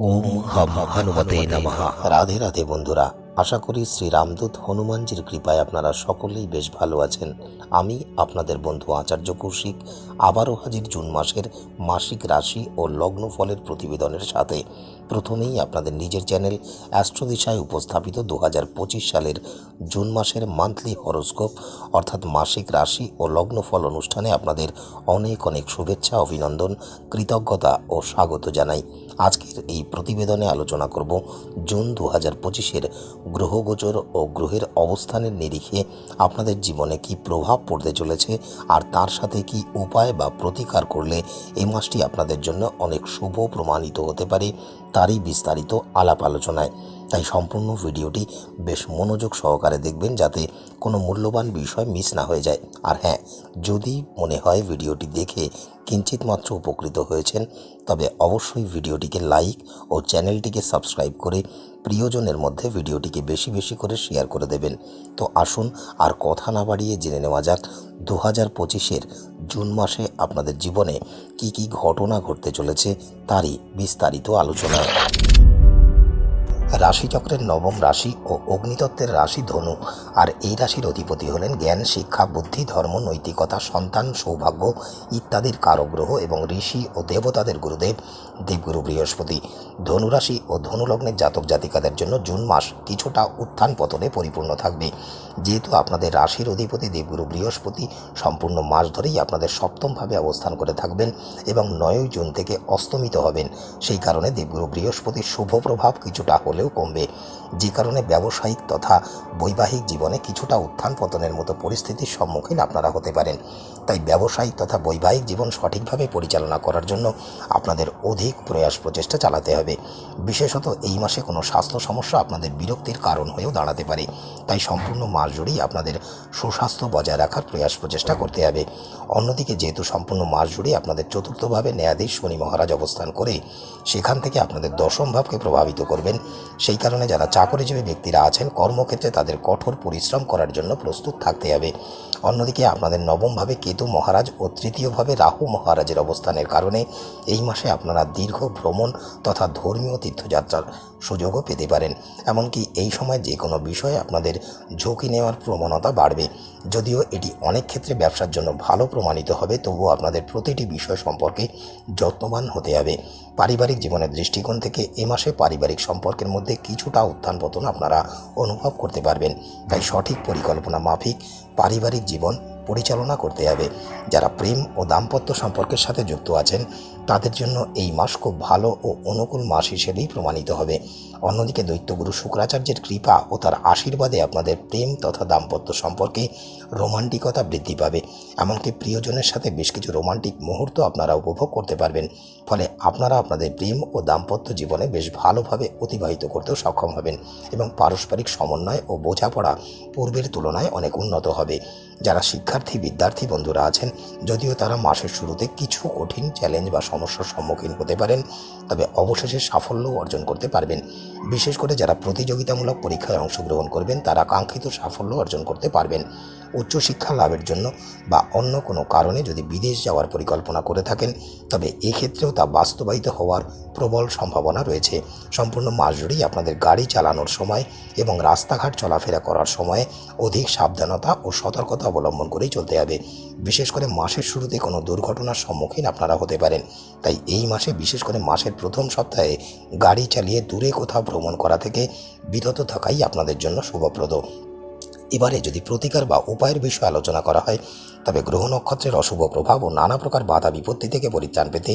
ওম হম হনুমতে নমঃ। রাধে রাধে বন্ধুরা আশা করি শ্রী রামদূত হনুমানজির কৃপায় আপনারা সকলেই বেশ ভালো আছেন। আমি আপনাদের বন্ধু আচার্য কৌশিক, আবারও হাজির জুন মাসের মাসিক রাশি ও লগ্ন ফলের প্রতিবেদনের সাথে। প্রথমেই আপনাদের নিজের চ্যানেল অ্যাস্ট্রোদিশায় উপস্থাপিত দু হাজার পঁচিশ সালের জুন মাসের মান্থলি হরোস্কোপ অর্থাৎ মাসিক রাশি ও লগ্নফল অনুষ্ঠানে আপনাদের অনেক অনেক শুভেচ্ছা, অভিনন্দন, কৃতজ্ঞতা ও স্বাগত জানাই। আজকের এই প্রতিবেদনে আলোচনা করব জুন দু হাজার পঁচিশের গ্রহগোচর ও গ্রহের অবস্থানের নিরিখে আপনাদের জীবনে কি প্রভাব পড়তে চলেছে আর তার সাথে কি উপায় বা প্রতিকার করলে এই মাসটি আপনাদের জন্য অনেক শুভ প্রমাণিত হতে পারে, তারই বিস্তারিত আলাপ আলোচনায়। তাই সম্পূর্ণ ভিডিওটি বেশ মনোযোগ সহকারে দেখবেন যাতে কোনো মূল্যবান বিষয় মিস না হয়ে যায়। আর হ্যাঁ যদি মনে হয় ভিডিওটি দেখে কিঞ্চিত মাত্র উপকৃত হয়েছেন, তবে অবশ্যই ভিডিওটিকে লাইক ও চ্যানেলটিকে সাবস্ক্রাইব করে প্রিয়জনের মধ্যে ভিডিওটিকে বেশি বেশি করে শেয়ার করে দেবেন। তো আসুন আর কথা না বাড়িয়ে জেনে নেওয়া যাক দু হাজার পঁচিশের জুন মাসে আপনাদের জীবনে কি কি ঘটনা ঘটতে চলেছে, তারই বিস্তারিত আলোচনা। রাশিচক্রের নবম রাশি ও অগ্নিতত্ত্বের রাশি ধনু। আর এই রাশির অধিপতি হলেন জ্ঞান, শিক্ষা, বুদ্ধি, ধর্ম, নৈতিকতা, সন্তান, সৌভাগ্য ইত্যাদির কারগ্রহ এবং ঋষি ও দেবতাদের গুরুদেব। দেবগুরু বৃহস্পতি। ধনুরাশি ও ধনুলগ্নের জাতক জাতিকাদের জন্য জুন মাস কিছুটা উত্থান পতনে পরিপূর্ণ থাকবে। যেহেতু আপনাদের রাশির অধিপতি দেবগুরু বৃহস্পতি সম্পূর্ণ মাস ধরেই আপনাদের সপ্তমভাবে অবস্থান করে থাকবেন এবং নয়ই জুন থেকে অস্তমিত হবেন। সেই কারণে দেবগুরু বৃহস্পতির শুভ প্রভাব কিছুটা হলেও কমবে। যে কারণে ব্যবসায়িক তথা বৈবাহিক জীবনে কিছুটা উত্থান পতনের মতো পরিস্থিতির সম্মুখীন আপনারা হতে পারেন। তাই ব্যবসায়িক তথা বৈবাহিক জীবন সঠিকভাবে পরিচালনা করার জন্য আপনাদের অধিক প্রয়াস প্রচেষ্টা চালাতে হবে। বিশেষত এই মাসে কোনো স্বাস্থ্য সমস্যা আপনাদের বিরক্তির কারণ হয়েও দাঁড়াতে পারে। তাই সম্পূর্ণ মাস জুড়েই আপনাদের সুস্বাস্থ্য বজায় রাখার প্রয়াস প্রচেষ্টা করতে হবে। অন্যদিকে যেহেতু সম্পূর্ণ মাস জুড়ে আপনাদের চতুর্থভাবে ন্যায়াধীশ শনি মহারাজ অবস্থান করে, সেখান থেকে আপনাদের দশম ভাবকে প্রভাবিত করবেন। সেই কারণে যারা চাকরিজীবী ব্যক্তিরা আছেন, কর্মক্ষেত্রে তাদের কঠোর পরিশ্রম করার জন্য প্রস্তুত থাকতে হবে। অন্যদিকে আপনাদের নবমভাবে কেতু মহারাজ ও তৃতীয়ভাবে রাহু মহারাজের অবস্থানের কারণে এই মাসে আপনারা দীর্ঘ ভ্রমণ তথা ধর্মীয় তীর্থযাত্রার সুযোগও পেতে পারেন। এমনকি এই সময় যে কোনো বিষয়ে আপনাদের ঝুঁকি নেওয়ার প্রবণতা বাড়বে। যদিও এটি অনেক ক্ষেত্রে ব্যবসার জন্য ভালো প্রমাণিত হবে, তবুও আপনাদের প্রতিটি বিষয় সম্পর্কে যত্নবান হতে হবে। পারিবারিক জীবনের দৃষ্টিকোণ থেকে এ মাসে পারিবারিক সম্পর্কের মধ্যে কিছুটা উত্থান পতন আপনারা অনুভব করতে পারবেন। তাই সঠিক পরিকল্পনা মাফিক পারিবারিক জীবন পরিচালনা করতে হবে। যারা প্রেম ও দাম্পত্য সম্পর্কের সাথে যুক্ত আছেন, তাদের জন্য এই মাস খুব ভালো ও অনুকূল মাস হিসেবেই প্রমাণিত হবে। অন্যদিকে দৈত্যগুরু শুক্রাচার্যের কৃপা ও তার আশীর্বাদে আপনাদের প্রেম তথা দাম্পত্য সম্পর্কে রোমান্টিকতা বৃদ্ধি পাবে। এমনকি প্রিয়জনের সাথে বেশ কিছু রোমান্টিক মুহূর্ত আপনারা উপভোগ করতে পারবেন। ফলে আপনারা আপনাদের প্রেম ও দাম্পত্য জীবনে বেশ ভালোভাবে অতিবাহিত করতেও সক্ষম হবেন এবং পারস্পরিক সমন্বয় ও বোঝাপড়া পূর্বের তুলনায় অনেক উন্নত হবে। যারা শিক্ষার্থী, বিদ্যার্থী বন্ধুরা আছেন, যদিও তারা মাসের শুরুতে কিছু কঠিন চ্যালেঞ্জ বা সমস্যার সম্মুখীন হতে পারেন, তবে অবশেষে সাফল্য অর্জন করতে পারবেন। বিশেষ করে যারা প্রতিযোগিতামূলক পরীক্ষায় অংশগ্রহণ করবেন, তারা কাঙ্ক্ষিত সাফল্য অর্জন করতে পারবেন। উচ্চশিক্ষা লাভের জন্য বা অন্য কোনো কারণে যদি বিদেশ যাওয়ার পরিকল্পনা করে থাকেন, তবে এক্ষেত্রেও তা বাস্তবায়িত হওয়ার প্রবল সম্ভাবনা রয়েছে। সম্পূর্ণ মাস জুড়েই আপনাদের গাড়ি চালানোর সময় এবং রাস্তাঘাট চলাফেরা করার সময় অধিক সাবধানতা ও সতর্কতা অবলম্বন করেই চলতে হবে। বিশেষ করে মাসের শুরুতে কোনো দুর্ঘটনার সম্মুখীন আপনারা হতে পারেন। তাই এই মাসে বিশেষ করে মাসের প্রথম সপ্তাহে গাড়ি চালিয়ে দূরে কোথাও ভ্রমণ করা থেকে বিরত থাকাই আপনাদের জন্য শুভপ্রদ। এবারে যদি প্রতিকার বা উপায়ের বিষয়ে আলোচনা করা হয়, তবে গ্রহ নক্ষত্রের অশুভ প্রভাব ও নানা প্রকার বাধা বিপত্তি থেকে পরিত্রাণ পেতে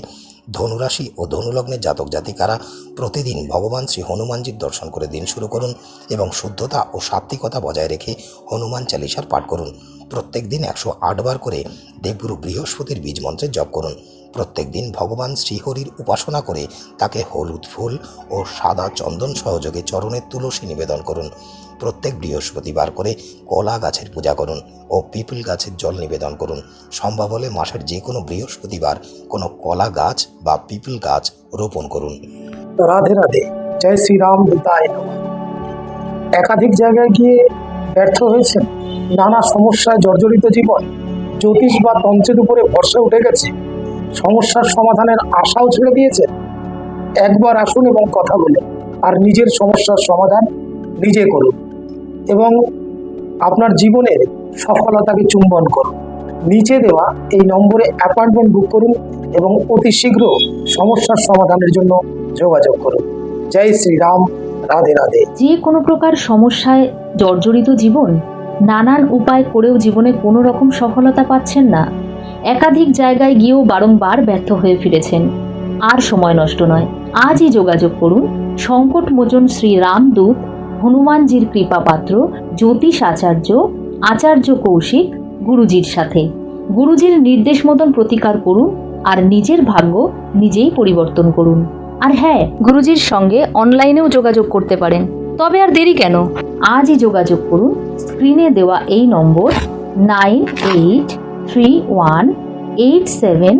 ধনুরাশি ও ধনুলগ্নের জাতক জাতিকারা প্রতিদিন ভগবান শ্রী হনুমানজির দর্শন করে দিন শুরু করুন এবং শুদ্ধতা ও সাত্বিকতা বজায় রেখে হনুমান চালিসার পাঠ করুন। প্রত্যেক দিন একশো আটবার করে দেবগুরু বৃহস্পতির বীজ মন্ত্রের জপ করুন। প্রত্যেক দিন ভগবান শ্রীহরির উপাসনা করে তাকে হলুদ ফুল ও সাদা চন্দন সহযোগে চরণের তুলসী নিবেদন করুন। প্রত্যেক বৃহস্পতিবার করে কলা গাছের পূজা করুন ও পিপল গাছের জল নিবেদন করুন। সম্ভব হলে মাসের যে কোনো বৃহস্পতিবার কোনো কলা গাছ বা পিপল গাছ রোপণ করুন। রাধে রাধে, জয় শ্রীরাম একাধিক জায়গায় গিয়ে ব্যর্থ হয়েছেন? নানা সমস্যায় জর্জরিত জীবন, জ্যোতিষ বা তন্ত্রের উপরে ভরসা উঠে গেছে। সমস্যার সমাধানের আশাও ছেড়ে দিয়েছে। একবার আসুন এবং কথা বলুন, আর নিজের সমস্যার সমাধান নিজে করুন এবং আপনার জীবনের সফলতাকে চুম্বন করুন। নিচে দেওয়া এই নম্বরে অ্যাপয়েন্টমেন্ট বুক করুন এবং অতি শীঘ্র সমস্যার সমাধানের জন্য যোগাযোগ করুন। জয় শ্রীরাম, রাধে রাধে। যে কোনো প্রকার সমস্যায় জর্জরিত জীবন নানান উপায় করেও জীবনে কোনো রকম সফলতা পাচ্ছেন না। একাধিক জায়গায় গিয়েও বারংবার ব্যর্থ হয়ে ফিরেছেন। আর সময় নষ্ট নয়। আজই যোগাযোগ করুন। সংকটমোচন শ্রী রামদূত হনুমানজির কৃপাপাত্র, জ্যোতিষ আচার্য আচার্য কৌশিক, গুরুজির সাথে। গুরুজির নির্দেশ মতন প্রতিকার করুন আর নিজের ভাগ্য নিজেই পরিবর্তন করুন। আর হ্যাঁ গুরুজির সঙ্গে অনলাইনেও যোগাযোগ করতে পারেন। তবে আর দেরি কেন? আজই যোগাযোগ করুন। স্ক্রিনে দেওয়া এই number nine eight three one eight seven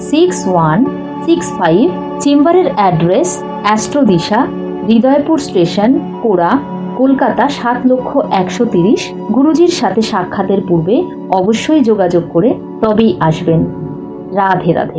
six one six five চেম্বারের অ্যাড্রেস অ্যাস্ট্রোদিশা, হৃদয়পুর স্টেশন, কোড়া, কলকাতা সাত লক্ষ একশো তিরিশ। গুরুজির সাথে সাক্ষাতের পূর্বে অবশ্যই যোগাযোগ করে তবেই আসবেন। রাধে রাধে।